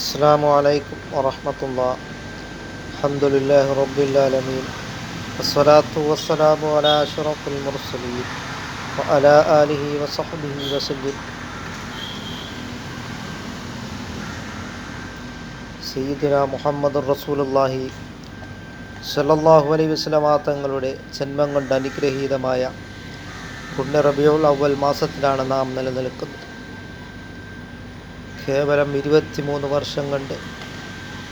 അസ്സാം വലൈക്കും വറഹമത്തുള്ള അഹമ്മദില്ലാഹി റബ്ബുല്ലാലമീൻ അസ്വലാത്തു വസ്സലാമു അലാ അഷറഫുൽ മുർസലീൻ. അലാ ആലിഹി വസഹബിഹി വസല്ലിം. സീദിന മുഹമ്മദ് റസൂലുല്ലാഹി സല്ലല്ലാഹു അലൈഹി വസ്ലമാ തങ്ങളുടെ ജന്മം കൊണ്ട് അനുഗ്രഹീതമായ പുണ്യ റബിയുൽ അവൽ മാസത്തിലാണ് നാം നിലനിൽക്കുന്നത്. കേവലം ഇരുപത്തിമൂന്ന് വർഷം കണ്ട്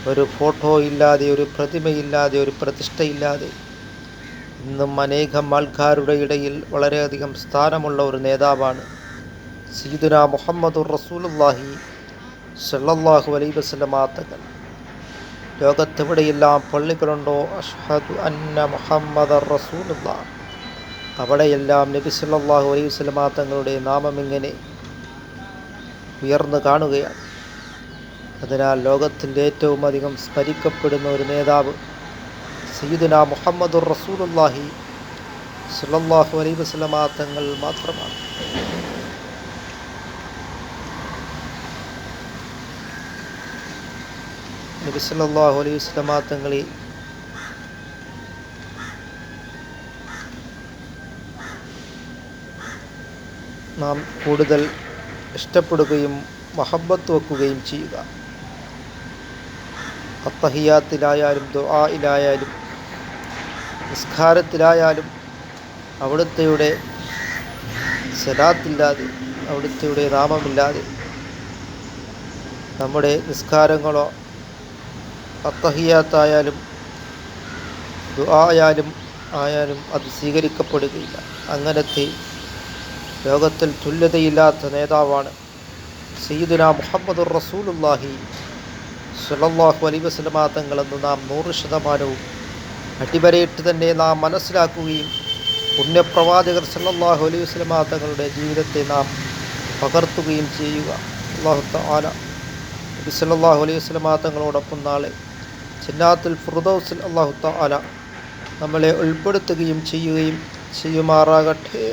ഒരു ഫോട്ടോ ഇല്ലാതെ ഒരു പ്രതിമയില്ലാതെ ഒരു പ്രതിഷ്ഠയില്ലാതെ ഇന്നും അനേകം ആൾക്കാരുടെ ഇടയിൽ വളരെയധികം സ്ഥാനമുള്ള ഒരു നേതാവാണ് സീദുന മുഹമ്മദുർ റസൂലുല്ലാഹി സല്ലല്ലാഹു അലൈ വസല്ലമ തങ്ങൾ ലോകത്തെവിടെയെല്ലാം പള്ളികളുണ്ടോ അഷ്ഹദു അന്ന മുഹമ്മദ് റസൂലുള്ള അവിടെയെല്ലാം നബി സല്ലല്ലാഹു അലൈഹി വസല്ലമ തങ്ങളുടെ നാമം ഇങ്ങനെ ഉയർന്നു കാണുകയാണ്. അതിനാൽ ലോകത്തിന്റെ ഏറ്റവും അധികം സ്മരിക്കപ്പെടുന്ന ഒരു നേതാവ് സയ്യിദുന മുഹമ്മദുർ റസൂലുള്ളാഹി സുലല്ലാഹു അലൈ വസല്ലമ തങ്ങൾ മാത്രമാണ്. നബി സല്ലല്ലാഹു അലൈഹി വസല്ലമ തങ്ങളെ നാം കൂടുതൽ ഇഷ്ടപ്പെടുകയും മഹബത്ത് വെക്കുകയും ചെയ്യുക. അത്തഹിയാത്തിലായാലും ദുആയിലായാലും നിസ്കാരത്തിലായാലും അവിടുത്തെയുടെ സലാത്തില്ലാതെ അവിടുത്തെയുടെ നാമമില്ലാതെ നമ്മുടെ നിസ്കാരങ്ങളോ അത്തഹിയാത്തായാലും ദുആയാലും ആയാലും അത് സ്വീകരിക്കപ്പെടുകയില്ല. അങ്ങനത്തെ ലോകത്തിൽ തുല്യതയില്ലാത്ത നേതാവാണ് സയ്യിദുന മുഹമ്മദ് റസൂലുല്ലാഹി സുലല്ലാഹു അലൈഹി വസല്ലമ. തങ്ങളെന്ന് നാം നൂറ് ശതമാനവും അടിവരയിട്ട് തന്നെ നാം മനസ്സിലാക്കുകയും പുണ്യപ്രവാചകർ സുലല്ലാഹു അലൈഹി വസല്ലമ തങ്ങളുടെ ജീവിതത്തെ നാം പകർത്തുകയും ചെയ്യുക. അള്ളാഹു തആല നബി സല്ലല്ലാഹു അലൈഹി വസല്ലമ തങ്ങളോടൊപ്പം നാളെ ചിന്നാത്തിൽ ഫിർദൗസിൽ അള്ളാഹു തആല നമ്മളെ ഉൾപ്പെടുത്തുകയും ചെയ്യുകയും ചെയ്യുമാറാകട്ടെ.